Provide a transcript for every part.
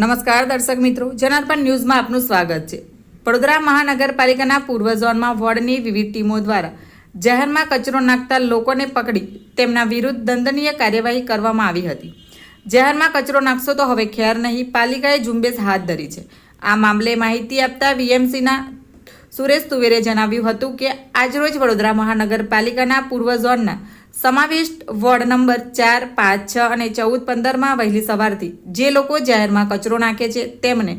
નમસ્કાર દર્શક મિત્રો, જનાર્પણ ન્યૂઝમાં આપનું સ્વાગત છે. વડોદરા મહાનગરપાલિકાના પૂર્વ ઝોનમાં વોર્ડની વિવિધ ટીમો દ્વારા જહેરમાં કચરો નાખતા લોકોને પકડી તેમના વિરુદ્ધ દંડનીય કાર્યવાહી કરવામાં આવી હતી. જહેરમાં કચરો નાખશો તો હવે ખેર નહીં, પાલિકાએ ઝુંબેશ હાથ ધરી છે. આ મામલે માહિતી આપતા વીએમસીના સુરેશ તુવેરે જણાવ્યું હતું કે, આજરોજ વડોદરા મહાનગરપાલિકાના પૂર્વ ઝોનના સમાવિષ્ટ વોર્ડ નંબર ચાર, પાંચ, છ અને ચૌદ પંદરમાં વહેલી સવારથી જે લોકો જાહેરમાં કચરો નાખે છે, તેમને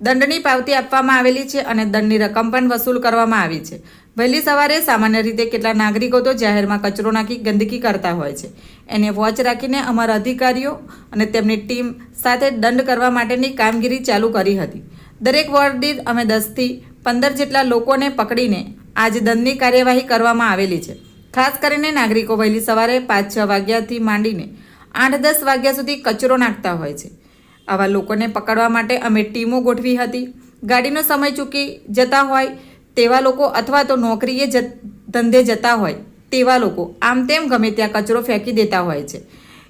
દંડની પાવતી આપવામાં આવેલી છે અને દંડની રકમ પણ વસૂલ કરવામાં આવી છે. વહેલી સવારે સામાન્ય રીતે કેટલા નાગરિકો તો જાહેરમાં કચરો નાખી ગંદકી કરતા હોય છે. એને વોચ રાખીને અમારા અધિકારીઓ અને તેમની ટીમ સાથે દંડ કરવા માટેની કામગીરી ચાલુ કરી હતી. દરેક વોર્ડ દીઠ અમે દસથી પંદર જેટલા લોકોને પકડીને આજે દંડની કાર્યવાહી કરવામાં આવેલી છે. ખાસ કરીને નાગરિકો વહેલી સવારે પાંચ છ વાગ્યાથી માંડીને આઠ દસ વાગ્યા સુધી કચરો નાખતા હોય છે. આવા લોકોને પકડવા માટે અમે ટીમો ગોઠવી હતી. ગાડીનો સમય ચૂકી જતા હોય તેવા લોકો અથવા તો નોકરીએ જ ધંધે જતા હોય તેવા લોકો આમ તેમ ગમે ત્યાં કચરો ફેંકી દેતા હોય છે.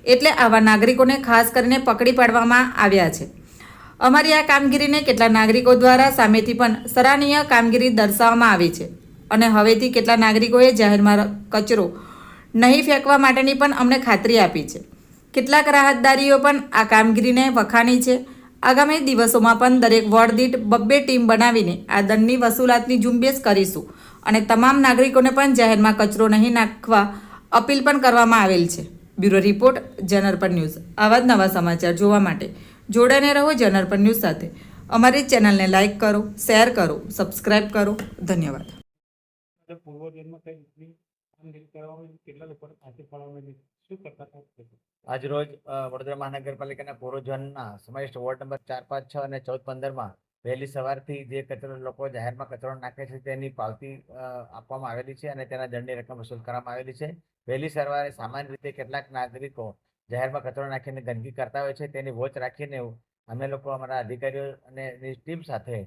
એટલે આવા નાગરિકોને ખાસ કરીને પકડી પાડવામાં આવ્યા છે. અમારી આ કામગીરીને કેટલા નાગરિકો દ્વારા સામેથી પણ સરાહનીય કામગીરી દર્શાવવામાં આવી છે. અને હવેથી કેટલા નાગરિકોએ જાહેરમાં કચરો નહીં ફેંકવા માટેની પણ અમને ખાતરી આપી છે. કેટલાક રાહતદારીઓ પણ આ કામગીરીને વખાણી છે. આગામી દિવસોમાં પણ દરેક વોર્ડ દીઠ બબ્બે ટીમ બનાવીને આ દંડની વસૂલાતની ઝુંબેશ કરીશું અને તમામ નાગરિકોને પણ જાહેરમાં કચરો નહીં નાખવા અપીલ પણ કરવામાં આવેલ છે. બ્યુરો રિપોર્ટ જનરપન ન્યૂઝ. આવા જ નવા સમાચાર જોવા માટે જોડાને રહો જનરપન ન્યૂઝ સાથે. અમારી ચેનલને લાઇક કરો, શેર કરો સબસ્ક્રાઈબ કરો. ધન્યવાદ. એટલે પૂર્વજન્મ કઈ રીતની? આજરોજ વડોદરા મહાનગરપાલિકાના પૂર્વ ઝોનના સમાવિષ્ટ વોર્ડ નંબર ચાર, પાંચ, છ અને ચૌદ પંદરમાં વહેલી સવારથી જે કચરો લોકો જાહેરમાં કચરો નાખે છે તેની પાવતી આપવામાં આવેલી છે અને તેના દંડની રકમ વસૂલ કરવામાં આવેલી છે વહેલી સવારે સામાન્ય રીતે કેટલાક નાગરિકો જાહેરમાં કચરો નાખીને ગંદકી કરતા હોય છે તેની વોચ રાખીને અમે લોકો અમારા અધિકારીઓ અને ટીમ સાથે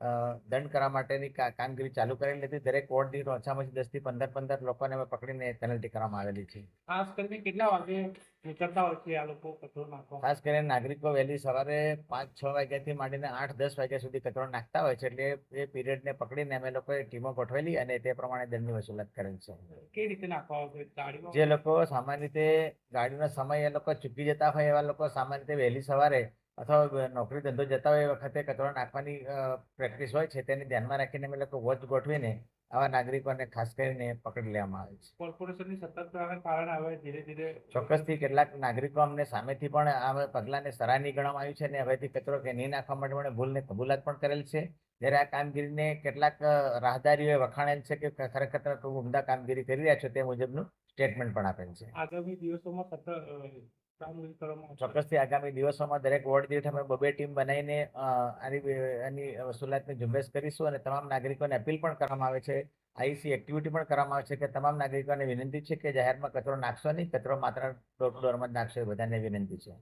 દંડ કરવા માટેની કામગીરી ચાલુ કરેલી હતી. દરેક વોર્ડ દીઠ ઓછામાં ઓછી દસથી પંદર પંદર લોકોને અમે પકડીને પેનલ્ટી કરવામાં આવેલી છે. ખાસ કરીને કેટલા વાગે નીકળતા હોય છે આ લોકો કચરો નાખવા? ખાસ કરીને નાગરિકો વહેલી સવારે પાંચ છ વાગ્યાથી માંડીને આઠ દસ વાગ્યા સુધી કચરો નાખતા હોય છે. એટલે એ પીરિયડને પકડીને અમે લોકોએ ટીમો ગોઠવેલી અને તે પ્રમાણે દંડની વસૂલાત કરેલ છે. કઈ રીતે નાખવા જે લોકો સામાન્ય રીતે ગાડીનો સમય એ લોકો ચૂકી જતા હોય એવા લોકો સામાન્ય રીતે વહેલી સવારે અથવા નોકરી ધંધો જતા હોય એ વખતે કચરો નાખવાની પ્રેક્ટિસ હોય છે તેને ધ્યાનમાં રાખીને અમે લોકો વોચ ગોઠવીને આવા નાગરિકોને ખાસ કરીને પકડી લેવામાં આવે છે. કોર્પોરેશનની સતર્કતાને કારણે હવે ધીરે ધીરે ચોક્કસથી કેટલાક નાગરિકો અમને સામેથી પણ આ પગલાંને સરાહની ગણવામાં આવ્યું છે અને હવેથી કચરો કે નહીં નાખવા માટે મને ભૂલને કબૂલાત પણ કરેલ છે. જ્યારે આ કામગીરીને કેટલાક રાહદારીઓએ વખાણેલ છે કે ખરેખર ખૂબ ઉમદા કામગીરી કરી રહ્યા છો તે મુજબનું સ્ટેટમેન્ટ પણ આપેલ છે. આગામી દિવસોમાં ચોક્કસથી આગામી દિવસોમાં દરેક વોર્ડ દીઠ અમે બબે ટીમ બનાવીને આની આની વસૂલાતની ઝુંબેશ કરીશું અને તમામ નાગરિકોને અપીલ પણ કરવામાં આવે છે, આઈસી એક્ટિવિટી પણ કરવામાં આવે છે કે તમામ નાગરિકોને વિનંતી છે કે જાહેરમાં કચરો નાખશો નહીં, કચરો માત્ર ડોર ટુ ડોરમાં જ નાખશો એ બધાને વિનંતી છે.